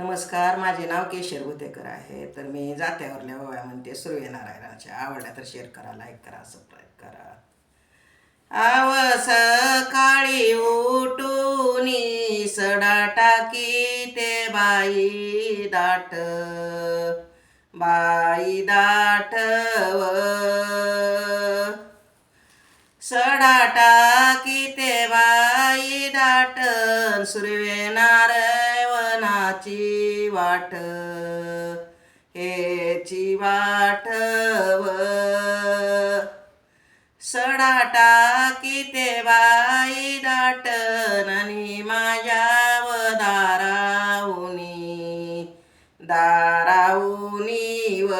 नमस्कार माझे नाव केशर बुधेकर आहे. तर मी जात्यावरल्या ओव्या म्हणते सुर्वे नारायणाच्या आवडल्या तर शेअर करा लाईक करा सबस्क्राईब करा. आव सकाळी उठून सडा टाकी ते बाई दाट. बाई दाटव सडा टाकी ते बाई दाट. सुर्वे नारायणाची वाट हेची वाटव सडा टाकी ते बाई दाटन आणि माझ्या दाराऊनी दाराऊनी व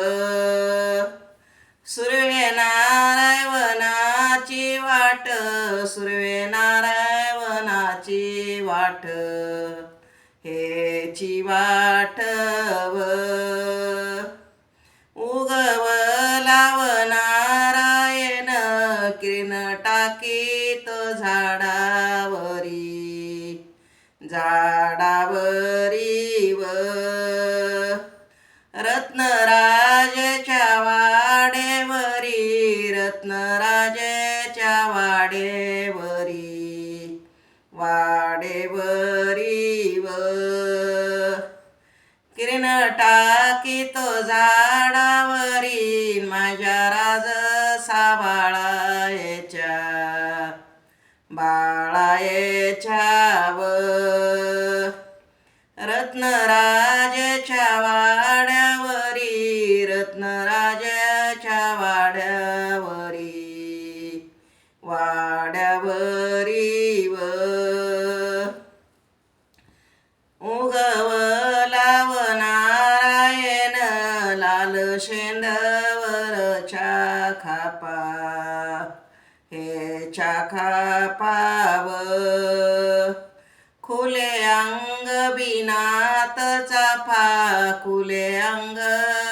सुर्वे नारायणाची वाट सुर्वे नारायणाची वाट. हेची उगव व नारायण किरण टाकीत झाडावरी. झाडावरी व रत्नराजेच्या वाडेवरी. रत्नराजेच्या वाडेवरी. वाडेवरी व किरण तो झाडावरी माझ्या राज साबाळायच्या बाळायच्या व रत्नराजेच्या वाड्यावरी रत्नराजाच्या वाड्यावरी वाड्यावर शेंदवर चाखापा हे खापाव खुले अंग बिनात चाफा खुले अंग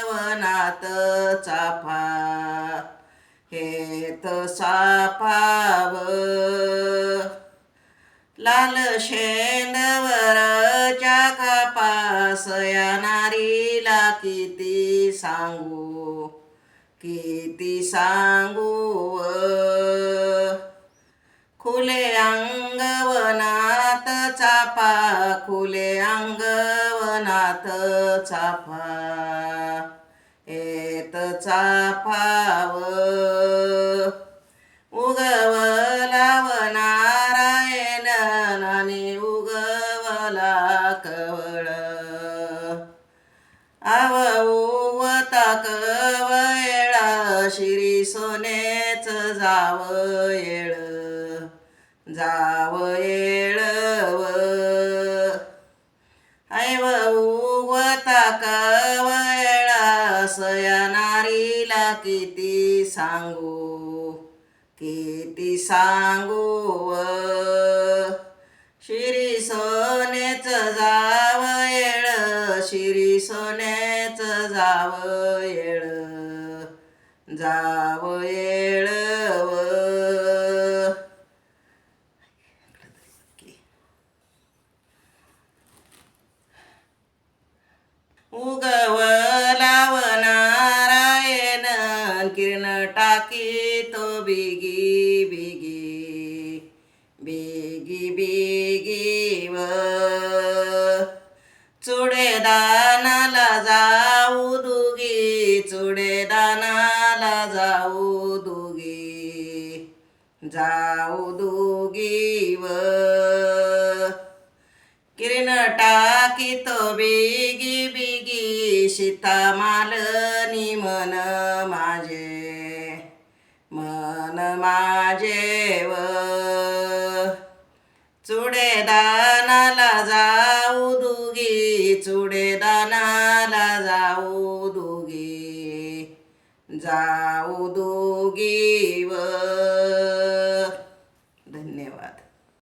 वनात चाफा हेत सापाव लाल शेंदवरच्या कापासया नारीला सांगू किती सांगू व. खुले अंगवनात चापा खुले अंगवनात चापा येत चापाव कवळा शिरी सोनेच जाव येळ जाव येळव ऐव उगवता कवळा सयनारीला किती सांगू किती सांगू व. शिरी सोनेच जा शिरी सोनेच जाव येळ जाव येळ व. उगवलाव नारायण किरण टाकी तो बिगी बिगी बिगी बिगी व जाऊ दुगी जाऊ दोगी व. किरण टाकीत बेगी बेगी सीता मालनी मन माझे मन माझे व. चुडे दानाला जाऊ दुगी चुडे दानाला जाऊ दुगी जाऊ दुगी